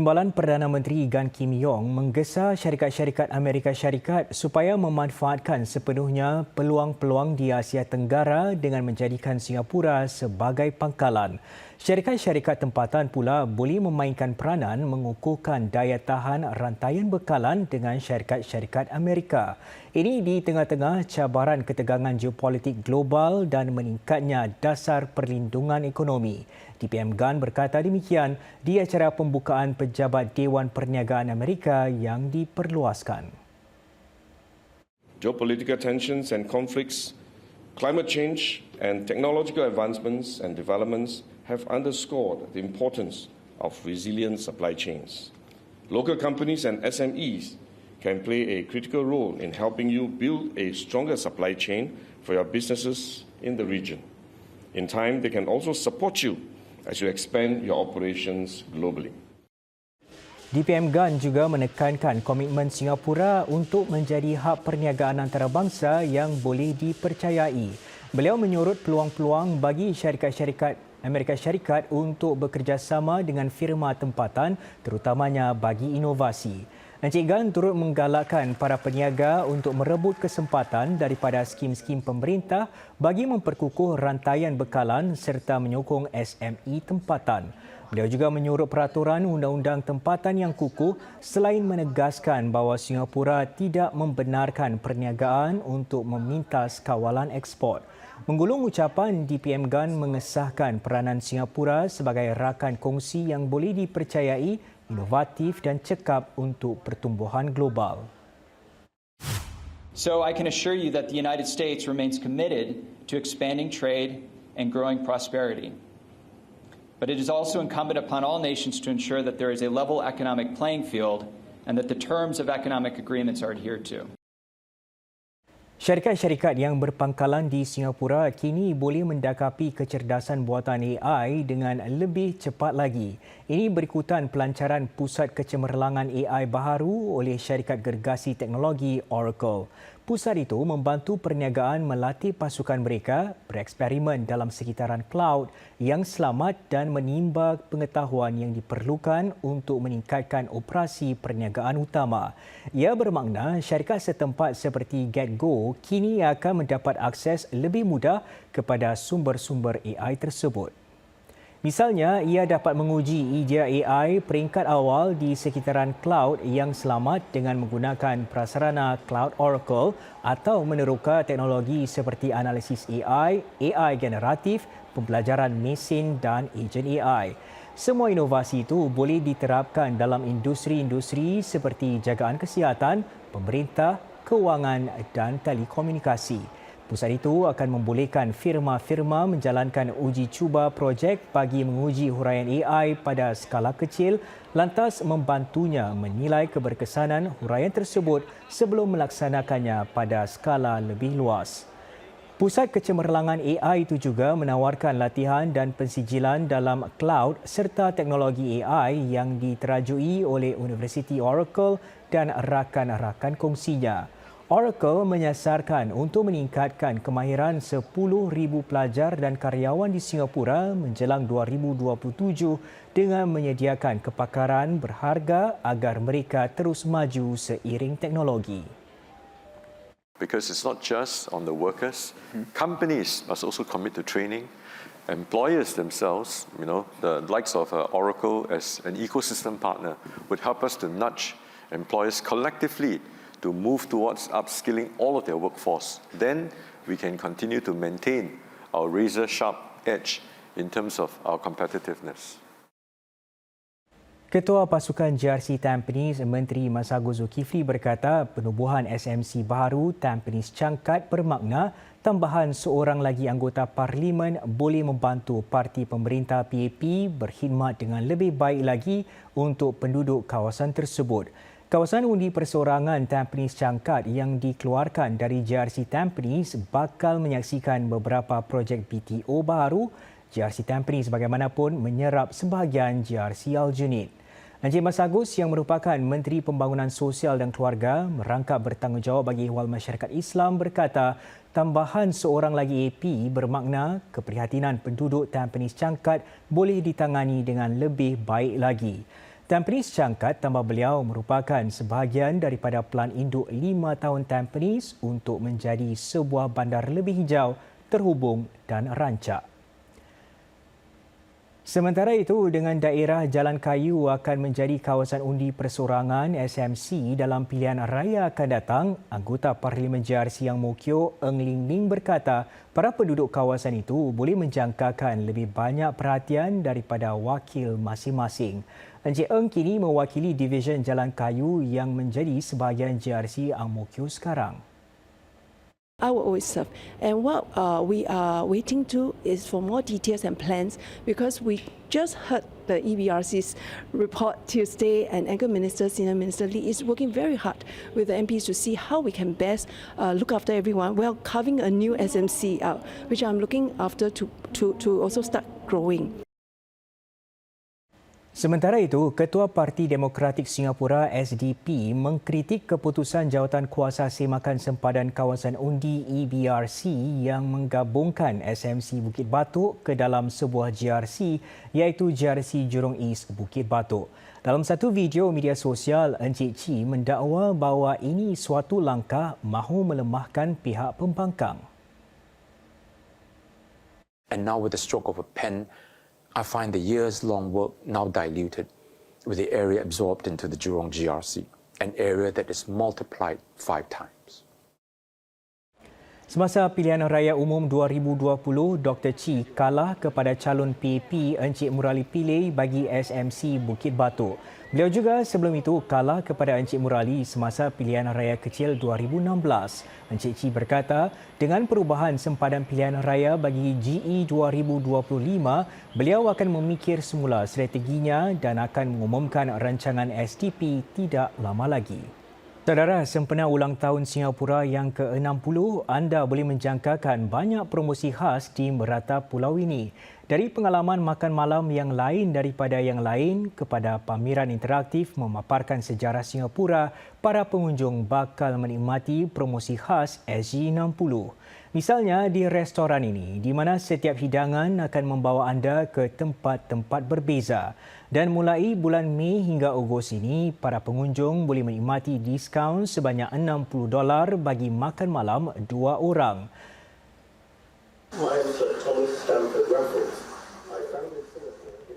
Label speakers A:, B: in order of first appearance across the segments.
A: Timbalan Perdana Menteri Gan Kim Yong menggesa syarikat-syarikat Amerika Syarikat supaya memanfaatkan sepenuhnya peluang-peluang di Asia Tenggara dengan menjadikan Singapura sebagai pangkalan. Syarikat-syarikat tempatan pula boleh memainkan peranan mengukuhkan daya tahan rantaian bekalan dengan syarikat-syarikat Amerika. Ini di tengah-tengah cabaran ketegangan geopolitik global dan meningkatnya dasar perlindungan ekonomi. DPM Gan berkata demikian di acara pembukaan pejabat Dewan Perniagaan Amerika yang diperluaskan.
B: Geopolitical tensions and conflicts, climate change, and technological advancements and developments have underscored the importance of resilient supply chains. Local companies and SMEs can play a critical role in helping you build a stronger supply chain for your businesses in the region. In time, they can also support you as you expand your operations globally.
A: DPM Gan juga menekankan komitmen Singapura untuk menjadi hub perniagaan antarabangsa yang boleh dipercayai. Beliau menyorot peluang-peluang bagi syarikat-syarikat Amerika Syarikat untuk bekerjasama dengan firma tempatan terutamanya bagi inovasi. Encik Gan turut menggalakkan para peniaga untuk merebut kesempatan daripada skim-skim pemerintah bagi memperkukuh rantaian bekalan serta menyokong SME tempatan. Beliau juga menyuruh peraturan undang-undang tempatan yang kukuh selain menegaskan bahawa Singapura tidak membenarkan perniagaan untuk memintas kawalan ekspor. Menggulung ucapan, DPM Gan mengesahkan peranan Singapura sebagai rakan kongsi yang boleh dipercayai inovatif dan cekap untuk pertumbuhan global.
C: So I can assure you that the United States remains committed to expanding trade and growing prosperity. But it is also incumbent upon all nations to ensure that there is a level economic playing field and that the terms of economic agreements are adhered to.
A: Syarikat-syarikat yang berpangkalan di Singapura kini boleh mendakapi kecerdasan buatan AI dengan lebih cepat lagi. Ini berikutan pelancaran Pusat Kecemerlangan AI baharu oleh syarikat gergasi teknologi Oracle. Pusat itu membantu perniagaan melatih pasukan mereka bereksperimen dalam sekitaran cloud yang selamat dan menimba pengetahuan yang diperlukan untuk meningkatkan operasi perniagaan utama. Ia bermakna syarikat setempat seperti GetGo kini akan mendapat akses lebih mudah kepada sumber-sumber AI tersebut. Misalnya, ia dapat menguji idea AI peringkat awal di sekitaran cloud yang selamat dengan menggunakan prasarana Cloud Oracle atau meneroka teknologi seperti analisis AI, AI generatif, pembelajaran mesin dan ejen AI. Semua inovasi itu boleh diterapkan dalam industri-industri seperti jagaan kesihatan, pemerintah, kewangan dan telekomunikasi. Pusat itu akan membolehkan firma-firma menjalankan uji cuba projek bagi menguji huraian AI pada skala kecil lantas membantunya menilai keberkesanan huraian tersebut sebelum melaksanakannya pada skala lebih luas. Pusat Kecemerlangan AI itu juga menawarkan latihan dan pensijilan dalam cloud serta teknologi AI yang diterajui oleh Universiti Oracle dan rakan-rakan kongsinya. Oracle menyasarkan untuk meningkatkan kemahiran 10,000 pelajar dan karyawan di Singapura menjelang 2027 dengan menyediakan kepakaran berharga agar mereka terus maju seiring teknologi.
D: Because it's not just on the workers, companies must also commit to training. Employers themselves, you know, the likes of uh, Oracle as an ecosystem partner would help us to nudge employers collectively to move towards upskilling all of their workforce. Then we can continue to maintain our razor sharp edge in terms of our competitiveness.
A: Ketua Pasukan JRC Tampines, Menteri Masago Zulkifli berkata penubuhan SMC baru Tampines Cangkat bermakna tambahan seorang lagi anggota parlimen boleh membantu parti pemerintah PAP berkhidmat dengan lebih baik lagi untuk penduduk kawasan tersebut. Kawasan undi perseorangan Tampines Cangkat yang dikeluarkan dari JRC Tampines bakal menyaksikan beberapa projek BTO baru. JRC Tampines bagaimanapun menyerap sebahagian JRC Aljunied. Najib Masagus yang merupakan Menteri Pembangunan Sosial dan Keluarga merangkap bertanggungjawab bagi ihwal masyarakat Islam berkata tambahan seorang lagi AP bermakna keprihatinan penduduk Tampines Cangkat boleh ditangani dengan lebih baik lagi. Tampines Cangkat tambah beliau merupakan sebahagian daripada pelan induk lima tahun Tampines untuk menjadi sebuah bandar lebih hijau, terhubung dan rancak. Sementara itu, dengan daerah Jalan Kayu akan menjadi kawasan undi persorangan SMC dalam pilihan raya akan datang, anggota Parlimen JRC Yang Mokyo, Eng Ling Ling berkata para penduduk kawasan itu boleh menjangkakan lebih banyak perhatian daripada wakil masing-masing. Encik Eng kini mewakili Division Jalan Kayu yang menjadi sebahagian JRC Ang Mokyo sekarang.
E: I will always serve. And what uh, we are waiting to is for more details and plans because we just heard the EBRC's report Tuesday and Anchor Minister, Senior Minister Lee is working very hard with the MPs to see how we can best uh, look after everyone while carving a new SMC out, which I'm looking after to, to, to also start growing.
A: Sementara itu, Ketua Parti Demokratik Singapura SDP mengkritik keputusan jawatan kuasa semakan sempadan kawasan undi EBRC yang menggabungkan SMC Bukit Batok ke dalam sebuah GRC iaitu GRC Jurong East Bukit Batok. Dalam satu video media sosial, Encik Chi mendakwa bahawa ini suatu langkah mahu melemahkan pihak pembangkang.
F: And now, with the stroke of a pen, I find the years long work now diluted with the area absorbed into the Jurong GRC, an area that is multiplied five times.
A: Semasa pilihan raya umum 2020, Dr. Chi kalah kepada calon PAP Encik Murali Pillay bagi SMC Bukit Batok. Beliau juga sebelum itu kalah kepada Encik Murali semasa pilihan raya kecil 2016. Encik Chi berkata, dengan perubahan sempadan pilihan raya bagi GE 2025, beliau akan memikir semula strateginya dan akan mengumumkan rancangan SDP tidak lama lagi. Saudara, sempena ulang tahun Singapura yang ke-60, anda boleh menjangkakan banyak promosi khas di merata pulau ini. Dari pengalaman makan malam yang lain daripada yang lain kepada pameran interaktif memaparkan sejarah Singapura, para pengunjung bakal menikmati promosi khas SG60. Misalnya di restoran ini, di mana setiap hidangan akan membawa anda ke tempat-tempat berbeza. Dan mulai bulan Mei hingga Ogos ini, para pengunjung boleh menikmati diskaun sebanyak 60 dolar bagi makan malam dua orang.
G: My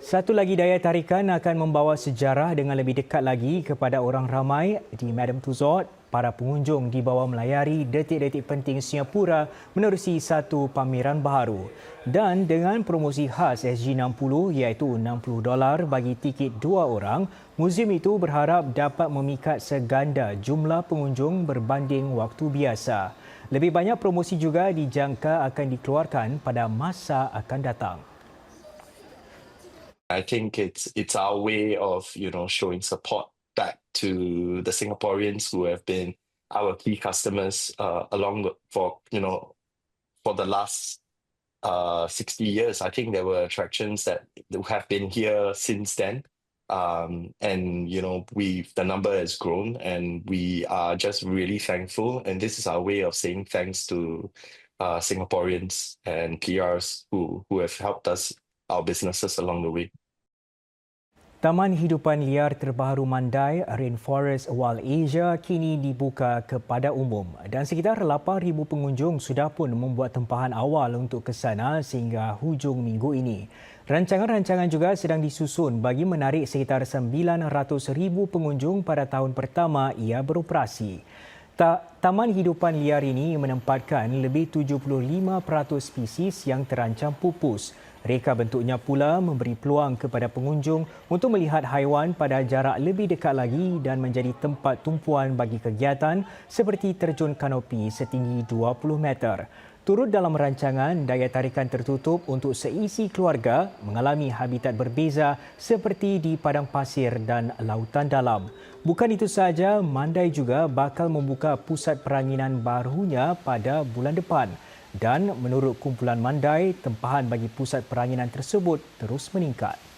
A: Satu lagi daya tarikan akan membawa sejarah dengan lebih dekat lagi kepada orang ramai di Madame Tussauds. Para pengunjung dibawa melayari detik-detik penting Singapura menerusi satu pameran baharu. Dan dengan promosi khas SG60 iaitu 60 dolar bagi tiket dua orang, muzium itu berharap dapat memikat seganda jumlah pengunjung berbanding waktu biasa. Lebih banyak promosi juga dijangka akan dikeluarkan pada masa akan datang.
H: I think it's it's our way of you know showing support back to the Singaporeans who have been our key customers uh, along for you know for the last uh, 60 years. I think there were attractions that have been here since then. Um, and you know we the number has grown and we are just really thankful and this is our way of saying thanks to uh, Singaporeans and PRs who who have helped us our businesses along the way.
A: Taman Hidupan Liar Terbaru Mandai Rainforest Wild Asia kini dibuka kepada umum dan sekitar 8,000 pengunjung sudah pun membuat tempahan awal untuk ke sana sehingga hujung minggu ini. Rancangan-rancangan juga sedang disusun bagi menarik sekitar 900,000 pengunjung pada tahun pertama ia beroperasi. Ta- Taman Hidupan Liar ini menempatkan lebih 75% spesies yang terancam pupus. Reka bentuknya pula memberi peluang kepada pengunjung untuk melihat haiwan pada jarak lebih dekat lagi dan menjadi tempat tumpuan bagi kegiatan seperti terjun kanopi setinggi 20 meter. Turut dalam rancangan, daya tarikan tertutup untuk seisi keluarga mengalami habitat berbeza seperti di padang pasir dan lautan dalam. Bukan itu sahaja, Mandai juga bakal membuka pusat peranginan barunya pada bulan depan. Dan menurut kumpulan Mandai, tempahan bagi pusat peranginan tersebut terus meningkat.